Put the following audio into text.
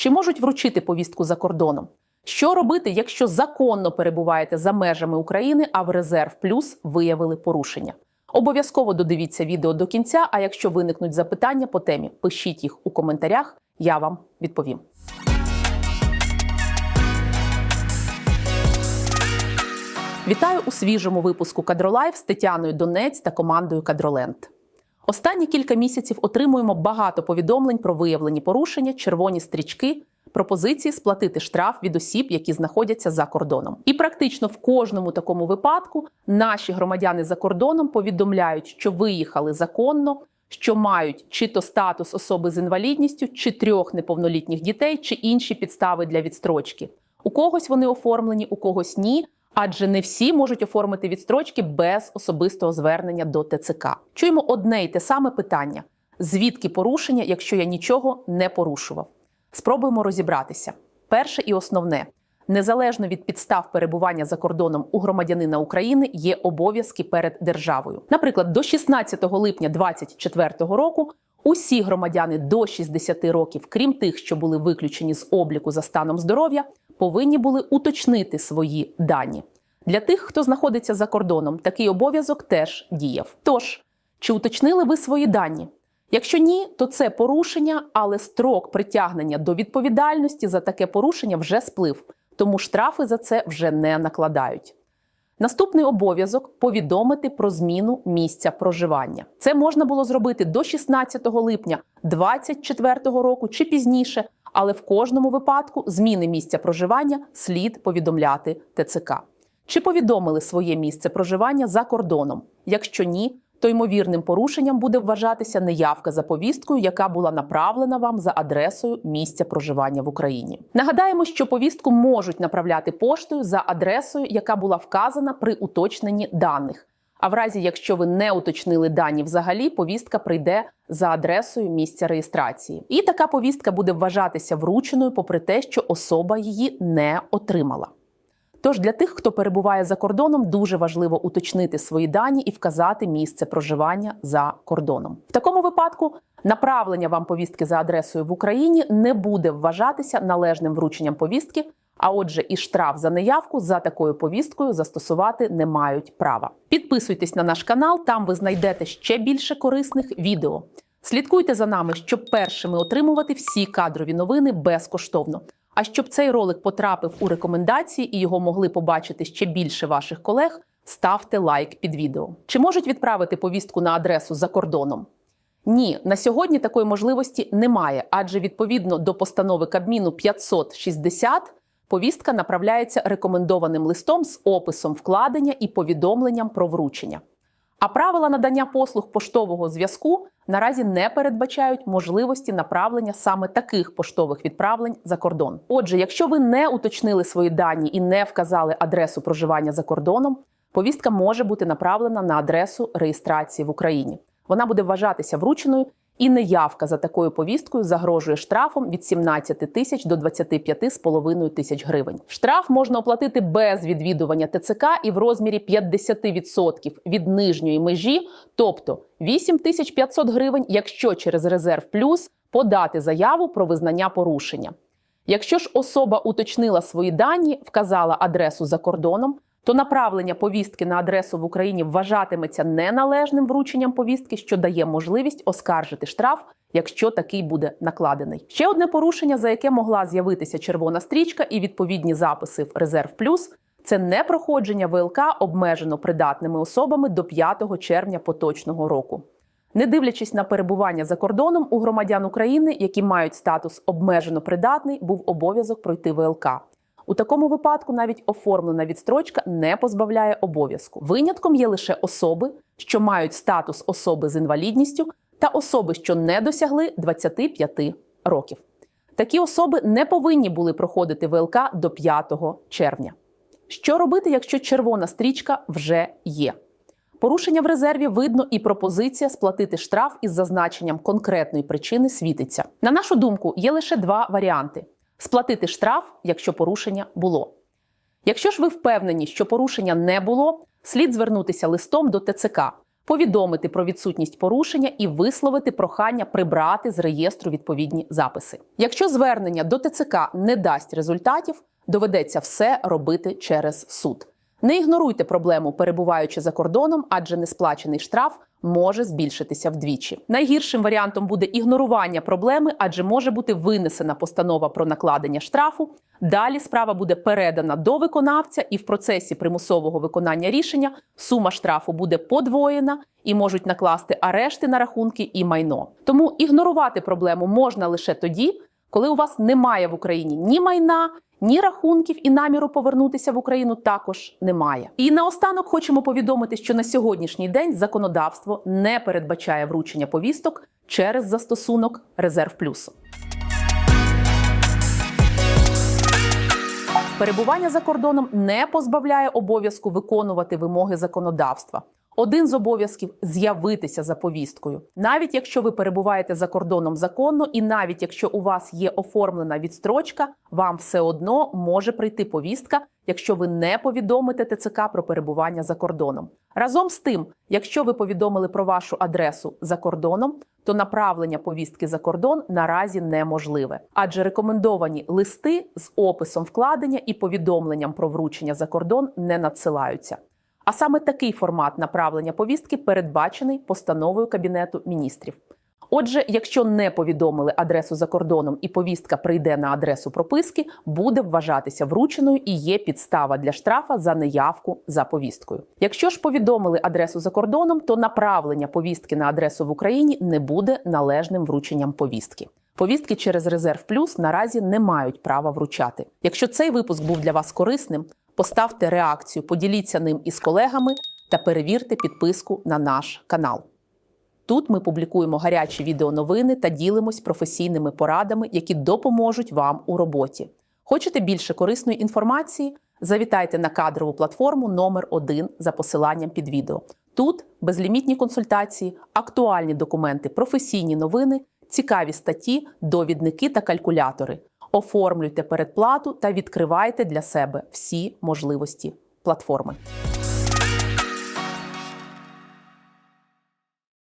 Чи можуть вручити повістку за кордоном? Що робити, якщо законно перебуваєте за межами України, а в резерв плюс виявили порушення? Обов'язково додивіться відео до кінця. А якщо виникнуть запитання по темі, пишіть їх у коментарях, я вам відповім. Вітаю у свіжому випуску Кадролайв з Тетяною Донець та командою Кадроленд. Останні кілька місяців отримуємо багато повідомлень про виявлені порушення, червоні стрічки, пропозиції сплатити штраф від осіб, які знаходяться за кордоном. І практично в кожному такому випадку наші громадяни за кордоном повідомляють, що виїхали законно, що мають чи то статус особи з інвалідністю, чи трьох неповнолітніх дітей, чи інші підстави для відстрочки. У когось вони оформлені, у когось ні. Адже не всі можуть оформити відстрочки без особистого звернення до ТЦК. Чуємо одне й те саме питання: звідки порушення, якщо я нічого не порушував? Спробуємо розібратися. Перше і основне: незалежно від підстав перебування за кордоном у громадянина України є обов'язки перед державою. Наприклад, до 16 липня 2024 року. Усі громадяни до 60 років, крім тих, що були виключені з обліку за станом здоров'я, повинні були уточнити свої дані. Для тих, хто знаходиться за кордоном, такий обов'язок теж діяв. Тож, чи уточнили ви свої дані? Якщо ні, то це порушення, але строк притягнення до відповідальності за таке порушення вже сплив, тому штрафи за це вже не накладають. Наступний обов'язок повідомити про зміну місця проживання. Це можна було зробити до 16 липня 2024 року чи пізніше, але в кожному випадку зміни місця проживання слід повідомляти ТЦК. Чи повідомили своє місце проживання за кордоном? Якщо ні, то ймовірним порушенням буде вважатися неявка за повісткою, яка була направлена вам за адресою місця проживання в Україні. Нагадаємо, що повістку можуть направляти поштою за адресою, яка була вказана при уточненні даних. А в разі, якщо ви не уточнили дані взагалі, повістка прийде за адресою місця реєстрації. І така повістка буде вважатися врученою, попри те, що особа її не отримала. Тож для тих, хто перебуває за кордоном, дуже важливо уточнити свої дані і вказати місце проживання за кордоном. В такому випадку направлення вам повістки за адресою в Україні не буде вважатися належним врученням повістки. А отже, і штраф за неявку за такою повісткою застосувати не мають права. Підписуйтесь на наш канал, там ви знайдете ще більше корисних відео. Слідкуйте за нами, щоб першими отримувати всі кадрові новини безкоштовно. А щоб цей ролик потрапив у рекомендації і його могли побачити ще більше ваших колег, ставте лайк під відео. Чи можуть відправити повістку на адресу за кордоном? Ні, на сьогодні такої можливості немає, адже відповідно до постанови Кабміну 560 повістка направляється рекомендованим листом з описом вкладення і повідомленням про вручення. А правила надання послуг поштового зв'язку наразі не передбачають можливості направлення саме таких поштових відправлень за кордон. Отже, якщо ви не уточнили свої дані і не вказали адресу проживання за кордоном, повістка може бути направлена на адресу реєстрації в Україні. Вона буде вважатися врученою, і неявка за такою повісткою загрожує штрафом від 17 тисяч до 25,5 тисяч гривень. Штраф можна оплатити без відвідування ТЦК і в розмірі 50% від нижньої межі, тобто 8500 гривень, якщо через резерв плюс подати заяву про визнання порушення. Якщо ж особа уточнила свої дані, вказала адресу за кордоном, то направлення повістки на адресу в Україні вважатиметься неналежним врученням повістки, що дає можливість оскаржити штраф, якщо такий буде накладений. Ще одне порушення, за яке могла з'явитися червона стрічка і відповідні записи в резерв плюс. Це непроходження ВЛК обмежено придатними особами до 5 червня поточного року. Не дивлячись на перебування за кордоном у громадян України, які мають статус обмежено придатний, був обов'язок пройти ВЛК. У такому випадку навіть оформлена відстрочка не позбавляє обов'язку. Винятком є лише особи, що мають статус особи з інвалідністю, та особи, що не досягли 25 років. Такі особи не повинні були проходити ВЛК до 5 червня. Що робити, якщо червона стрічка вже є? Порушення в резерві видно і пропозиція сплатити штраф із зазначенням конкретної причини світиться. На нашу думку, є лише два варіанти: сплатити штраф, якщо порушення було. Якщо ж ви впевнені, що порушення не було, слід звернутися листом до ТЦК, повідомити про відсутність порушення і висловити прохання прибрати з реєстру відповідні записи. Якщо звернення до ТЦК не дасть результатів, доведеться все робити через суд. Не ігноруйте проблему, перебуваючи за кордоном, адже несплачений штраф може збільшитися вдвічі. Найгіршим варіантом буде ігнорування проблеми, адже може бути винесена постанова про накладення штрафу. Далі справа буде передана до виконавця, і в процесі примусового виконання рішення сума штрафу буде подвоєна і можуть накласти арешти на рахунки і майно. Тому ігнорувати проблему можна лише тоді, коли у вас немає в Україні ні майна, ні рахунків і наміру повернутися в Україну також немає. І наостанок хочемо повідомити, що на сьогоднішній день законодавство не передбачає вручення повісток через застосунок Резерв Плюс. Перебування за кордоном не позбавляє обов'язку виконувати вимоги законодавства. Один з обов'язків з'явитися за повісткою, навіть якщо ви перебуваєте за кордоном законно, і навіть якщо у вас є оформлена відстрочка, вам все одно може прийти повістка, якщо ви не повідомите ТЦК про перебування за кордоном. Разом з тим, якщо ви повідомили про вашу адресу за кордоном, то направлення повістки за кордон наразі неможливе, адже рекомендовані листи з описом вкладення і повідомленням про вручення за кордон не надсилаються. А саме такий формат направлення повістки передбачений постановою Кабінету міністрів. Отже, якщо не повідомили адресу за кордоном і повістка прийде на адресу прописки, буде вважатися врученою і є підстава для штрафа за неявку за повісткою. Якщо ж повідомили адресу за кордоном, то направлення повістки на адресу в Україні не буде належним врученням повістки. Повістки через резерв плюс наразі не мають права вручати. Якщо цей випуск був для вас корисним, поставте реакцію, поділіться ним із колегами та перевірте підписку на наш канал. Тут ми публікуємо гарячі відеоновини та ділимось професійними порадами, які допоможуть вам у роботі. Хочете більше корисної інформації? Завітайте на кадрову платформу номер 1 за посиланням під відео. Тут безлімітні консультації, актуальні документи, професійні новини, цікаві статті, довідники та калькулятори. Оформлюйте передплату та відкривайте для себе всі можливості платформи.